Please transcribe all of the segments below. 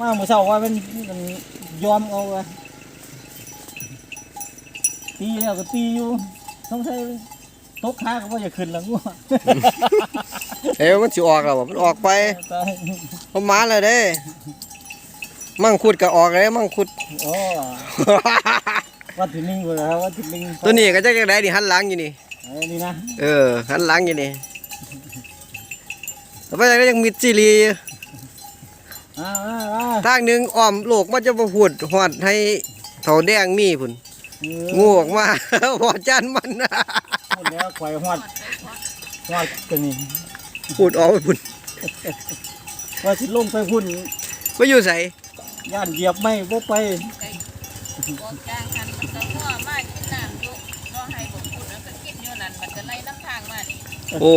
มาเมื่อเช้าว่าเป็นมันยอมเอาไว้ตีแล้วก็ตีอยู่ต้องใช้ตกขาก็ว่าจะขึ้นแล้วงัวเอ้ยมันสิออกแล้วบ่มันออกไปตายประมาณเลยเด้ มั่งคุดก็ออกเลยมั่งคุด โอ้วันที่หนึ่งเลยครับวันที่หนึ่งตัวนี้ก็จะจังไดนี่หันหลังอยู่นี่ไอ้นี่นะ เออหันหลังอยู่นี่แล้วไปก็ยังมีซีรีส์อ่าอ่าอ่า ทางหนึงอ้อมโลกมันจะบ่พูดฮอดให้เฒ่าแดงมีพุ่นเอองูออกมาบ่จันมันหมดแล้วควายหอดหอดตัวนี้พูดออกไปพุ่นว่าสิลงไปพุ่นไปอยู่ไสย่านเหยียบไม่บ่ไปบอกกลางหันมันก็มั่วมากกินน้ำอยู่รอให้บอกพูดแล้วก็กินอยู่นั่นมันก็ไล่น้ำทางมานี่โอ้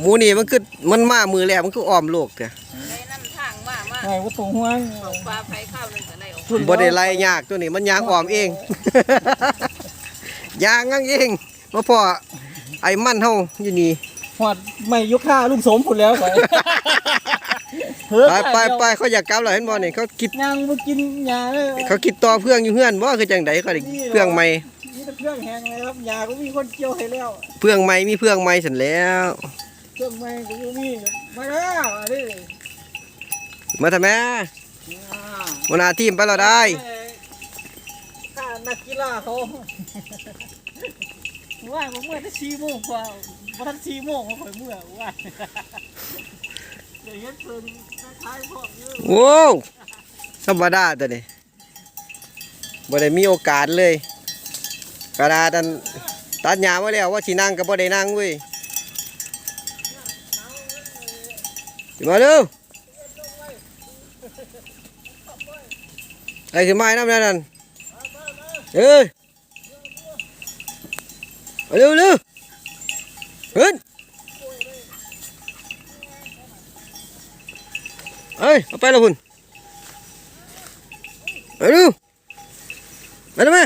หมูนี่มันคือมันมามือแรกมันคืออ้อมโลกเด้อไล่น้ำทางมามา ไม่ว่าตรงห่วงเอาปลาไผ่ข้าวนึงก็ไล่ออกพุ่นบ่ได้ไล่ยากตัวนี้มันยางอ้อมเอง ยางงังเองมาพอไอ้มันเฮาอยู่นี่ หอดไม่ยกค่าลุงสมพุ่นแล้วไปเฮ้ยไปไปไปเขาอยากกลับแล้วเห็นบ่นี่เขาคิดยังบ่กินยาเลย เขาคิดต่อเพื่องอยู่เฮือนบ่คือจังไดเขาได้เพื่องใหม่นี่เป็นเครื่องแห้งเลยครับยาก็มีคนเกี่ยวให้แล้ว เพื่องใหม่มีเพื่องใหม่ซั่นแล้ว เครื่องไม้ก็มีมาแล้วอันนี้ มาทำแม่อ่าหัวหน้าทีมไปแล้วได้ข้านักกีฬาเขาว่าผมเมื่อได้สี่โมงกว่าพอทันสี่โมงเขาค่อยเมื่อว่าเดี๋ยวเห็นเพิ่นคล้ายๆพวกนี้โว้วธรรมดาตัวนี้บ่ได้มีโอกาสเลยกระดาษอันตัดหญ้ามาแล้วว่าสินั่งก็บ่ได้นั่งเว้ยสิมาเร็ว ไอ้สิมาให้น้ำนั่นนั่นเอ้ยเร็วเร็วขึ้นเอ้ยเอาไปละพุ่นเร็วไปแล้วแม่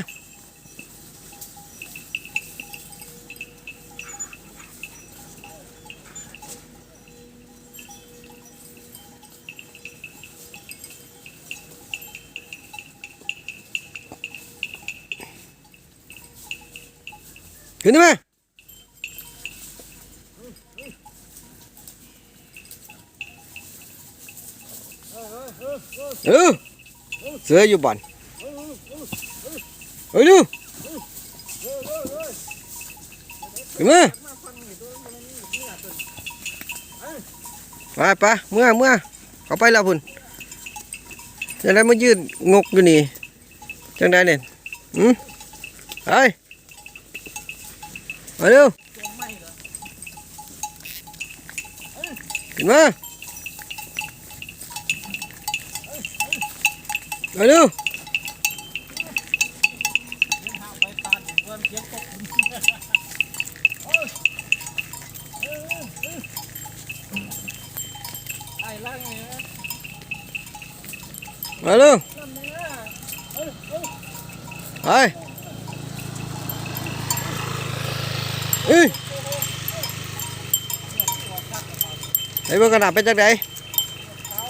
ขึ้นได้ไหมเออเสืออยู่บ่อนเฮ้ยดูขึ้นมาไปไปเมื่อเมื่อเขาไปแล้วพุ่นจังได้มายืดงกอยู่นี่จังได้เนี่ยอืมไป มาเร็วขึ้นมามาเร็ว ไปตาดเพิ่นเก็บตกไอ้ล่างนี่นะ มาเร็ว นั่นนี่นะ ไป เอ้ยไอ้เบิ่งกระดาษเป็นจังไดเอา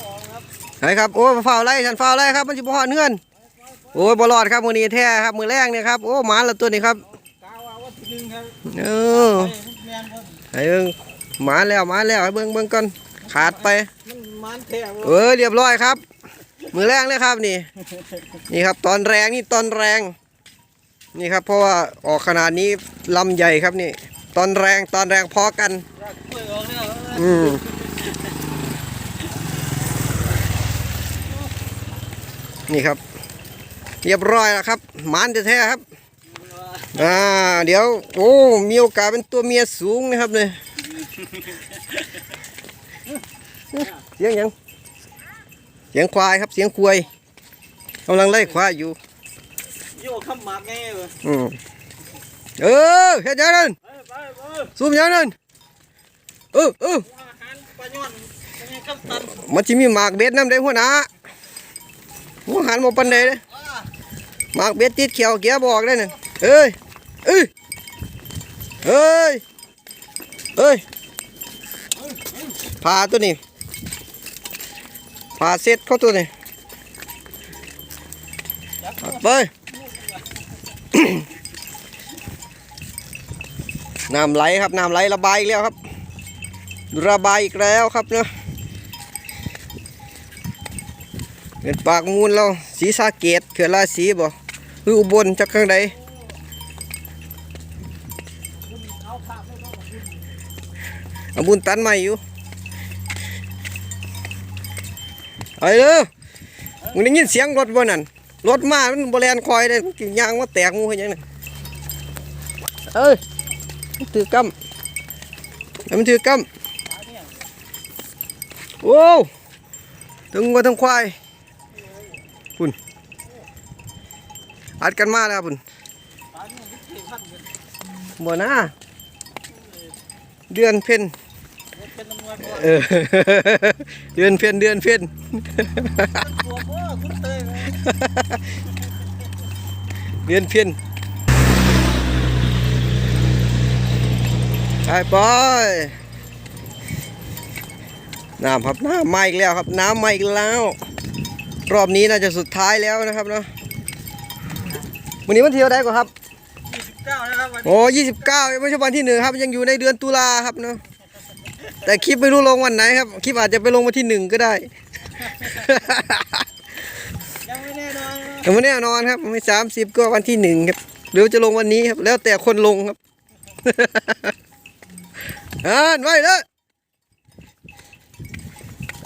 กไหนครับโอ้ฝ้าวไรฉันฝ้าวไรครับมันสิบ่ฮอดเฮือนโอ้ยบ่รอดครับมือนี้แท้ครับมือแรกเนี่ยครับโอ้หมาละตัวนี้ครับกาวาวันที่หนึ่งครับเออไปแมนบ่ให้เบิ่งหมาแล้วหมาแล้วให้เบิ่งเบิ่งก่อนขาดไปเออเรียบร้อยครับ มือแรงเลยครับนี่ นี่ครับตอนแรงนี่ตอนแรง นี่ครับเพราะว่าออกขนาดนี้ลำใหญ่ครับนี่ ตอนแรงตอนแรงพอกันอยากกล้วยออกแล้วอืมนี่ครับ เรียบร้อยแล้วครับหมานแท้ๆครับอ่าเดี๋ยว โอ้ มีโอกาสเป็นตัวเมียสูงนะครับเนี่ยเสียงหยังเสียงควายครับเสียงควายกำลังไล่ควายอยู่ โยกคำหมากไงเว้ยอืมเออเฮ็ดหยังนั่นไปไปไปซูมหยังนั่นเออเอออาหารปลาย่อนเป็นไงครับตันมันจะมีหมากเบ็ดน้ำได้หัวหน้าหัวหันมาปันใดเลยหมากเบ็ดติดเขียวเกียร์บอกได้น่ะเอ้ยเอ้ยเอ้ยเอ้ยพาตัวนี้พาเซ็ตเขาตัวนี้ไป น้ำไหลครับน้ำไหลระบายอีกแล้วครับ ระบายอีกแล้วครับเนาะเป็นปากมูลเราสีสาเกตเขื่อนราศีบ่คืออุบลจากข้างใดเอาภาพไม่ต้องกับคุณเอาบุญตันใหม่อยู่ไอ้เด้อมึงได้ยินเสียงรถบ่นั่น รถมามันบ่แลนคอยเลยมันกินยางมาแตกหมูเฮ็ดหยังนั่นเอ้ยมันถือกำให้มันถือกำโว้วทั้งวัวทั้งควายคุณอัดกันมาแล้วครับคุณตอนนี้วิธีพันเงินบ่นะเดือนเพ็ญเป็นจำนวนบ่เออเดือนเพ็ญเดือนเพ็ญตัวบ่คุณ เตยไหมเดือนเพ็ญไปไปน้ำครับน้ำมาอีกแล้วครับ น้ำมาอีกแล้ว รอบนี้น่าจะสุดท้ายแล้วนะครับเนาะวันนี้วันที่เท่าไหร่ก่อนครับ29นะครับวันนี้โอ้ยี่สิบเก้าไม่ใช่วันที่หนึ่งครับ ยังอยู่ในเดือนตุลาครับเนาะแต่คลิปไม่รู้ลงวันไหนครับ คลิปอาจจะไปลงวันที่หนึ่งก็ได้ยังไม่ แน่นอนนะแต่ไม่แน่นอนครับไม่สามสิบก็วันที่หนึ่งครับหรือจะลงวันนี้ครับ แล้วแต่คนลงครับอ่านไว้เลย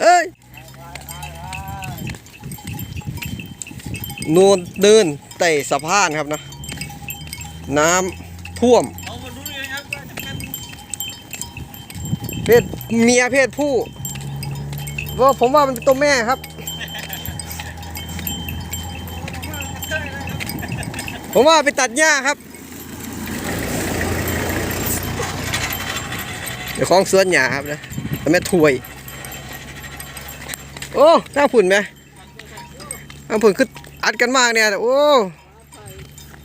เอ้ยโนนเดินไต่สะพานครับนะ น้ำท่วมเพศเมียเพศผู้ก็ผมว่ามันเป็นตัวแม่ครับ ผมว่าไปตัดหญ้าครับ เดี๋ยวของสวนหญ้าครับนะแต่แม่ถวย โอ้หน้าผุ่นไหมหน้าผุ่นคืออัดกันมากเนี่ยโอ้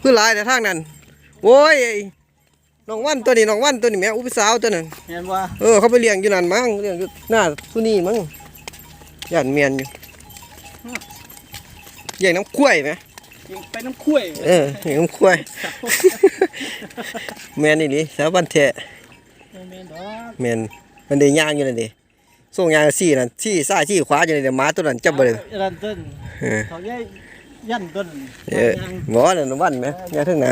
คือหลายแต่ทางนั้นโอ้ยน้องวันตัวนี้น้องวันตัวนี้แม่อุปสาวตัวนั้นเห็นว่าเออเขาไปเลี้ยงอยู่นั่นมั้งเลี้ยงอยู่หน้าทุนี่มั้งย่านเมียนอยู่เลี้ยงน้ำกล้วยไหม ยิงไปน้ำคุ้ยเออเลี้ยงน้ำกล้วยแมนนี่ดิสาวบันเทะโมเมนต์ดอกแมนมันได้ย่างอยู่นั่นดิส่งย่างสี่นั่นสี่ซ้ายสี่ขวาอยู่นั่นเดี๋ยวหมาตัวนั้นจับไปเลยรันต้นเออเขาแย่ยันต้นเออหมอนั่นวันไหมย่างทั้งหนา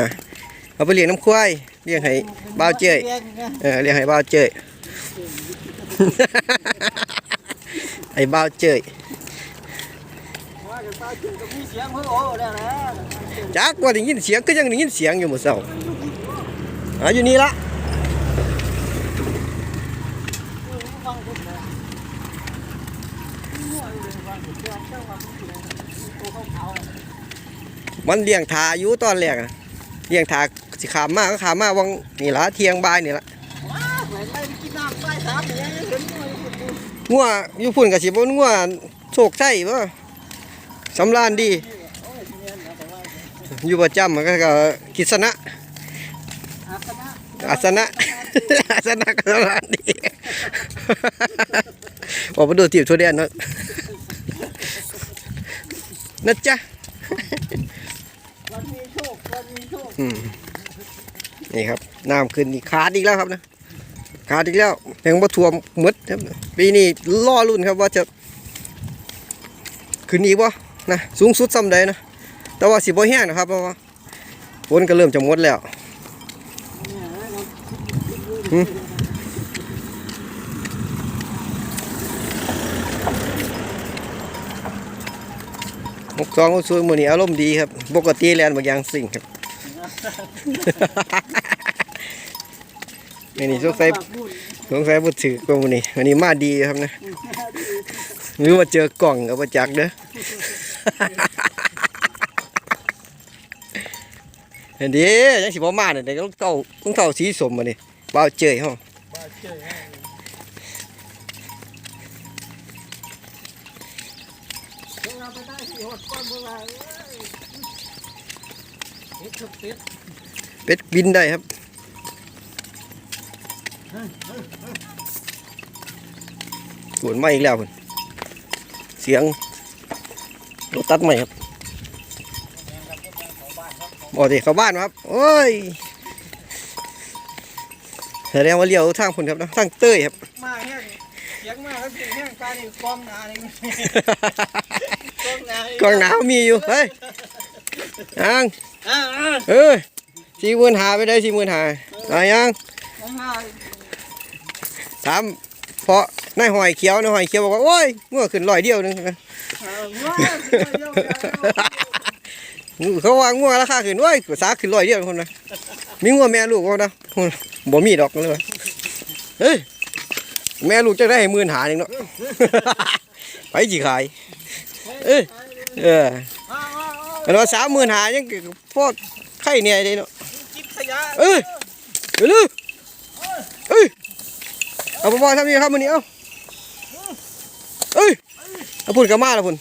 เอาไปเลี้ยงน้ำควายเลี้ยงให้บ่าวเจ้ยลี้งนะเออเลี้ยงให้บ่าวเจ้ยไอ้บ่าวเจ้ยว่า จะตายจุดกับมีเสียงเพิ่งโอ้ได้แล้วจักว่าได้ยินเสียงก็ยังได้ยินเสียงอยู่มื้อเช้าอ่าอยู่นี่ละฟังคุณนะมั่วเลยฟังคุณเจ้าเจ้าว่าคุณตัวเขาเขามันเลี้ยงทาอยู่ตอนแรกอะเลี้ยงทาสิขามมาก็ขามมาวังนี่ละเที่ยงบ่ายนี่ละว้าวไหลไล่ไปกินน้ำใต้สามเนี่ยเห็นมั่วอยู่คุณงัวอยู่พุ่นก็สิบ่งัวโชคชัยบ่ สำราญดีโอ้ยเนียนนะแต่ว่าอยู่ประจำมันก็ก็กิษณะอาสนะอาสนะอาสนะก็สำราญดีออกมาดูทีบทั่วแดนเนาะนะจ๊ะวันมีโชควันมีโชคอืมนี่ครับน้ำขึ้นอีกขาดอีกแล้วครับนะขาดอีกแล้วยังบ่ท่วมหมดครับปีนี้ล่อรุ่นครับว่าจะขึ้นอีกบ่ นะสูงสุดซ้ำใดนะแต่ว่าสิบ่แห้งนะครับเพราะว่าฝนก็เริ่มจะหมดแล้วหกสองหกศูนย์มื้อนี้อารมณ์ดีครับปกติแลนบางอย่างสิ่งครับนี่นี่สงสัยสงสัยบ่ถือกว่ามื้อนี้วันนี้มาดีครับนะหรือว่าเจอกล่องเอาประจักษ์เด้อ เห็นดิยังสิบ่มาเนี่ยต้องเต้าต้องเต้าสีสมมาเนี่ยเฮาบ้าเจยห้อนโบราเอ้ยฮ็ดกับเป็ดเป็ดบินได้ครับสวนมาอีกแล้วพุ่นเสียง รถตัดใหม่ครับบอกดิเข้าบ้านครับโอ้ยแสดงว่าเลี้ยวทางพุ่นครับเนาะทางเต้ยครับมาแห้งเสียงมาแล้วเสียงแห้งตานี่กล้องหนานี่กล้องหนานี่กองหนาวมีอยู่เฮ้ยยังอ่าอ่าเออสี่หมื่นหาไปได้สี่หมื่นหาอะยังอ่าถามเพราะนายหอยเขียวนายหอยเขียวบอกว่าโอ้ยงัวขึ้นร้อยเดียวหนึงอ่าว้าว เดี๋ยวเดี๋ยวเขาว่างัวราคาขึ้นโอ้ยสาขึ้นร้อยเดียวคนนะมีงัวแม่ลูกเขานะบ่มีดอกเลยวะเฮ้ยแม่ลูกจะได้หมื่นหาหนึ่งเนาะไปจีขายเอ้ยเอออ่าอ่าอ่าแต่ว่าสามหมื่นหายังพอไข่เนี่ยได้เนาะเอ้ยไปเลยเอ้ยเอาบ่บ่ทำนี่ครับมื้อนี้เอ้าเอ้ย เอาพุ่นก็มาแล้วพุ่น